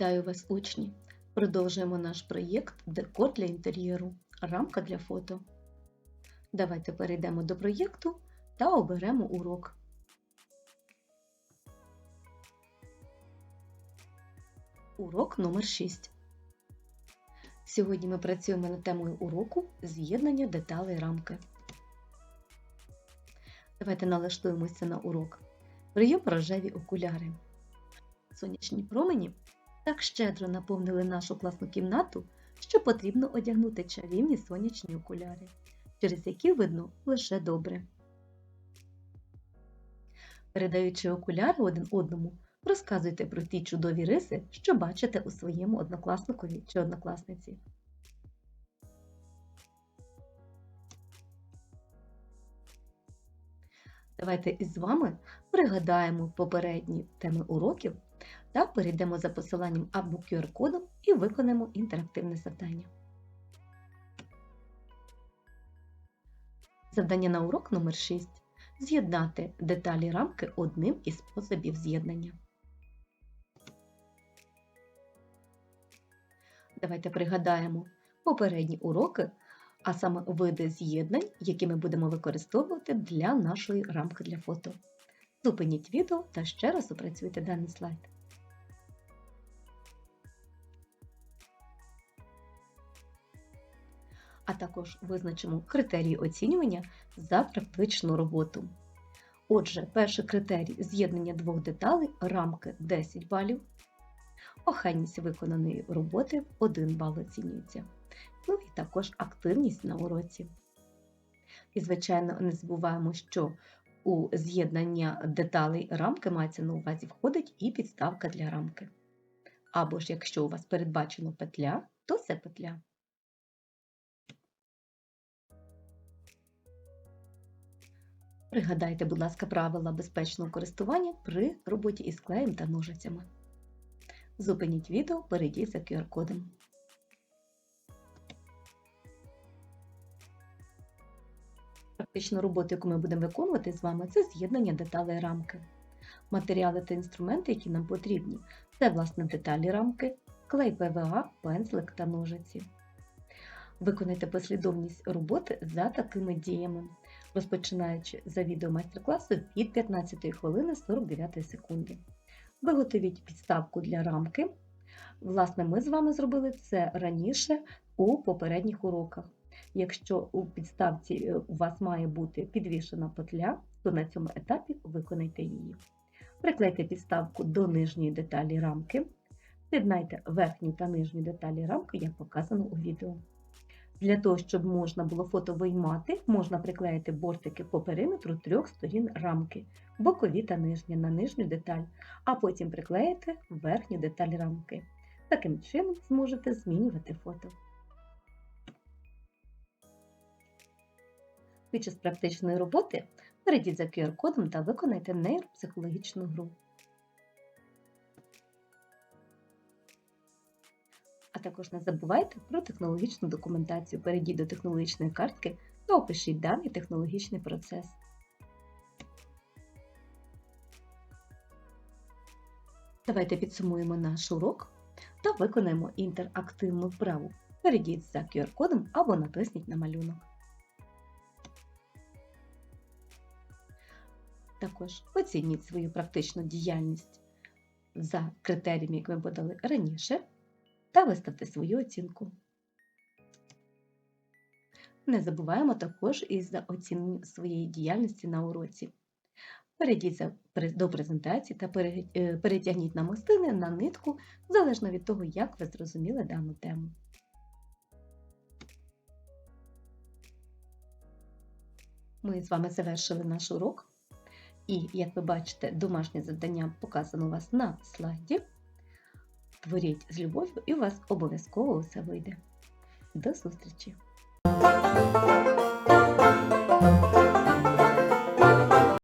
Вітаю вас, учні! Продовжуємо наш проєкт Декор для інтер'єру. Рамка для фото. Давайте перейдемо до проєкту та оберемо урок. Урок номер 6. Сьогодні ми працюємо над темою уроку з'єднання деталей рамки. Давайте налаштуємося на урок. Прийом рожеві окуляри. Сонячні промені так щедро наповнили нашу класну кімнату, що потрібно одягнути чарівні сонячні окуляри, через які видно лише добре. Передаючи окуляри один одному, розказуйте про ті чудові риси, що бачите у своєму однокласникові чи однокласниці. Давайте із вами пригадаємо попередні теми уроків та перейдемо за посиланням або QR-кодом і виконаємо інтерактивне завдання. Завдання на урок номер 6 З'єднати деталі рамки одним із способів з'єднання. Давайте пригадаємо попередні уроки, а саме види з'єднань, які ми будемо використовувати для нашої рамки для фото. Зупиніть відео та ще раз опрацюйте даний слайд. А також визначимо критерії оцінювання за практичну роботу. Отже, перший критерій з'єднання двох деталей рамки 10 балів. Охайність виконаної роботи 1 бал оцінюється. Ну і також активність на уроці. І, звичайно, не забуваємо, що у з'єднання деталей рамки мається на увазі входить і підставка для рамки. Або ж, якщо у вас передбачено петля, то це петля. Пригадайте, будь ласка, правила безпечного користування при роботі із клеєм та ножицями. Зупиніть відео, перейдіть за QR-кодом. Практичну роботу, яку ми будемо виконувати з вами, це з'єднання деталей рамки. Матеріали та інструменти, які нам потрібні, це власне деталі рамки, клей ПВА, пензлик та ножиці. Виконайте послідовність роботи за такими діями розпочинаючи за відео майстер-класу від 15 хвилини 49 секунди. Виготовіть підставку для рамки. Власне, ми з вами зробили це раніше у попередніх уроках. Якщо у підставці е, у вас має бути підвішена петля, то на цьому етапі виконайте її. Приклейте підставку до нижньої деталі рамки. З'єднайте верхню та нижню деталі рамки, як показано у відео. Для того, щоб можна було фото виймати, можна приклеїти бортики по периметру трьох сторін рамки, бокові та нижні на нижню деталь, а потім приклеїти верхню деталь рамки. Таким чином зможете змінювати фото. Під час практичної роботи перейдіть за QR-кодом та виконайте нейропсихологічну гру. Також не забувайте про технологічну документацію. Перейдіть до технологічної картки та опишіть даний технологічний процес. Давайте підсумуємо наш урок та виконаємо інтерактивну вправу. Перейдіть за QR-кодом або натисніть на малюнок. Також оцініть свою практичну діяльність за критеріями, які ми подали раніше та виставте свою оцінку. Не забуваємо також і за оцінку своєї діяльності на уроці. Перейдіть до презентації та е, перетягніть намистини на нитку, залежно від того, як ви зрозуміли дану тему. Ми з вами завершили наш урок. І, як ви бачите, домашнє завдання показано у вас на слайді. Творіть з любов'ю і у вас обов'язково усе вийде. До зустрічі!